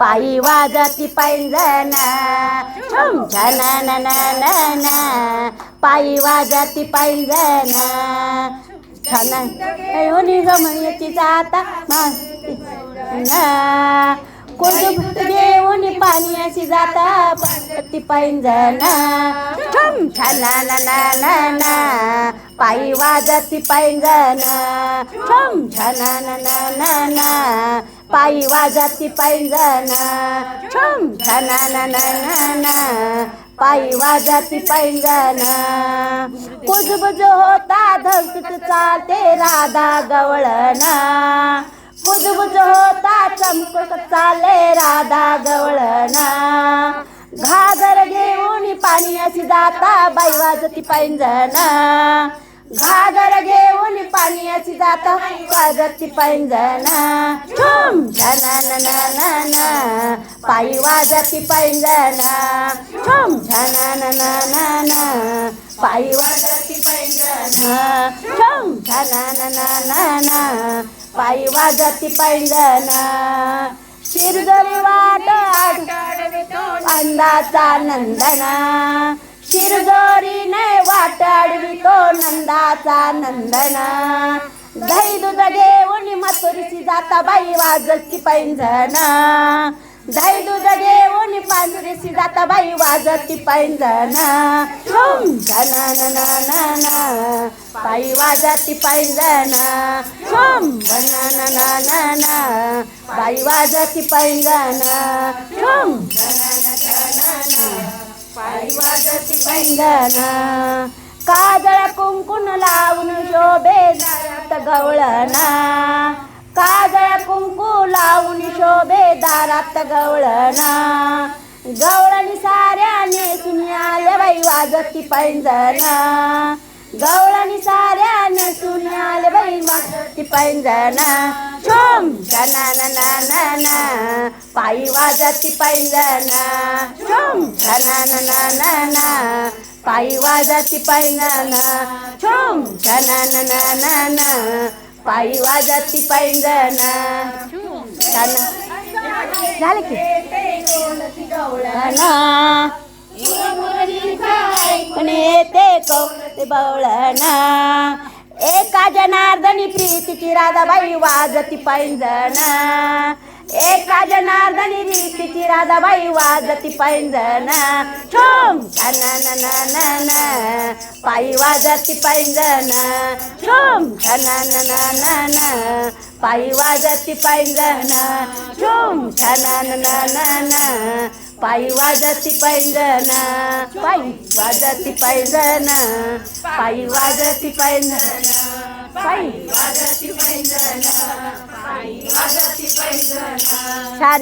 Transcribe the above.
पायी वाजती पैंजण छम झन ना ना पायी वाजती पैंजण छान. होनी गमण्याची जाता घेऊन पाणी अशी जाता ना ना ना ना पायी वाजती पैंजण छम छाना ना ना ना ना पायी वाजती पैंजण छम छाना ना ना ना ना पायी वाजती पैंजण कुजबुज होता धगत चालते राधा गवळणा. बुजबुज होता चमकत चाले राधा गवळना घागर घेऊन पाणी अशी जाता बाई वाजती पैंजना घागर घेऊन पाणी अशी जाता वाजती पैंजना छुम! छना ना ना ना ना. पायी वाजती पैंजण छुम छना ना ना ना ना पायी वाजती पैंजना छुम छना ना ना ना ना पायी वाजती पैंजण. शिरजरी वाट अंदाचा नंदना. शिरजोरीने वाट अडवितो नंदाचा नंदना. दही दूध घेऊन मसुरीची जाता बाई वाजती पैंजण. दही दूध घेऊन पांढरीची जाता बाई वाजती छना ना ना ना ना पायी वाजती पैंजण. छुम छना ना ना ना ना बाई वाजती पैंजण. छुम छना ना ना ना पायी वाजती पैंजण काजळ कुंकुन लावून शोभे काजळ कुंकू जाऊन शोभे दारात गवळणा गवळणी साऱ्या नेसून बाई वाजती पैंजण गवळणी साऱ्या नेसून बाई वाजती पैंजण छोम छना ना ना ना ना पायी वाजती पैंजण छोम छना ना ना ना ना पायी वाजती पैंजण छोम छना ना ना ना ना पायी वाजती पैंजण झालं की? गवळणा पण बवळणा. एका जनार्दनी प्रीतीची राधाबाई वाजती पैंजण. एक जनार्दनी प्रीतीची राधाबाई वाजती पैंजण. छोम छना पायी वाजती पैंजण. ठोम छना पायी वाजती पैंजण. ठोम पायी वाजती पैंजण. पायी वाजती पैंजण. पायी वाजती पैंजण. पायी वाजती पैंजण पायी वाजती पैंजण. छान.